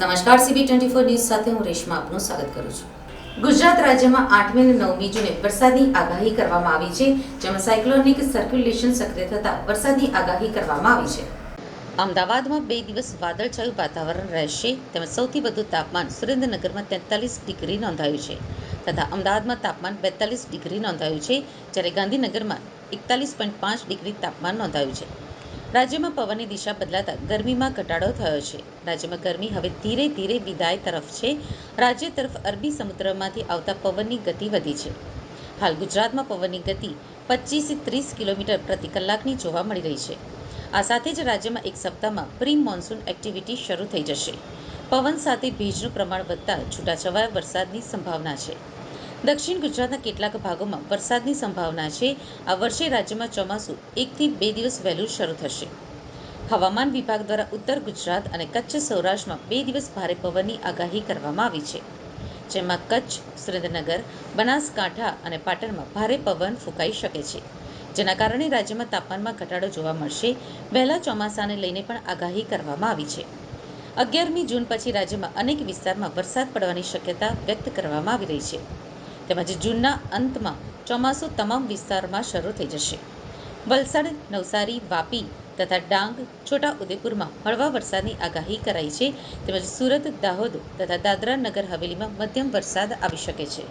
નમસ્કાર CB twenty four news સાથે હું રેશમા આપનું સ્વાગત કરું છું. ગુજરાત રાજ્યમાં આઠમી અને નવમી જૂને વરસાદની આગાહી કરવામાં આવી છે, જેમાં સાયક્લોનિક સર્ક્યુલેશન સક્રિય થતાં વરસાદની આગાહી કરવામાં આવી છે. અમદાવાદમાં બે દિવસ વાદળછાયું વાતાવરણ રહેશે તેમજ સૌથી વધુ તાપમાન સુરેન્દ્રનગરમાં તેતાલીસ ડિગ્રી નોંધાયું છે, તથા અમદાવાદમાં તાપમાન બેતાલીસ ડિગ્રી નોંધાયું છે, જ્યારે ગાંધીનગરમાં એકતાલીસ પોઈન્ટ પાંચ ડિગ્રી તાપમાન નોંધાયું છે. રાજ્યમાં પવનની દિશા બદલાતા ગરમીમાં ઘટાડો થયો છે. રાજ્યમાં ગરમી હવે ધીરે ધીરે વિદાય તરફ છે. રાજ્ય તરફ અરબી સમુદ્રમાંથી આવતા પવનની ગતિ વધી છે. હાલ ગુજરાતમાં પવનની ગતિ પચીસથી ત્રીસ કિલોમીટર પ્રતિ કલાકની જોવા મળી રહી છે. આ સાથે જ રાજ્યમાં એક સપ્તાહમાં પ્રી મોન્સૂન એક્ટિવિટી શરૂ થઈ જશે. પવન સાથે ભેજનું પ્રમાણ વધતા છૂટાછવાયા વરસાદની સંભાવના છે. દક્ષિણ ગુજરાતના કેટલાક ભાગોમાં વરસાદની સંભાવના છે. આ વર્ષે રાજ્યમાં ચોમાસું એકથી બે દિવસ વહેલું શરૂ થશે. હવામાન વિભાગ દ્વારા ઉત્તર ગુજરાત અને કચ્છ સૌરાષ્ટ્રમાં બે દિવસ ભારે પવનની આગાહી કરવામાં આવી છે. જેમાં કચ્છ, સુરેન્દ્રનગર, બનાસકાંઠા અને પાટણમાં ભારે પવન ફૂંકાઈ શકે છે. જેના કારણે રાજ્યમાં તાપમાનમાં ઘટાડો જોવા મળશે. વહેલા ચોમાસાને લઈને પણ આગાહી કરવામાં આવી છે. અગિયારમી જૂન પછી રાજ્યમાં અનેક વિસ્તારમાં વરસાદ પડવાની શક્યતા વ્યક્ત કરવામાં આવી રહી છે. તેમજ જૂનના અંતમાં ચોમાસું તમામ વિસ્તારમાં શરૂ થઈ જશે. વલસાડ, નવસારી, વાપી તથા ડાંગ છોટા ઉદેપુરમાં હળવા વરસાદની આગાહી કરાઈ છે. તેમજ સુરત, દાહોદ તથા દાદરા નગર હવેલીમાં મધ્યમ વરસાદ આવી શકે છે.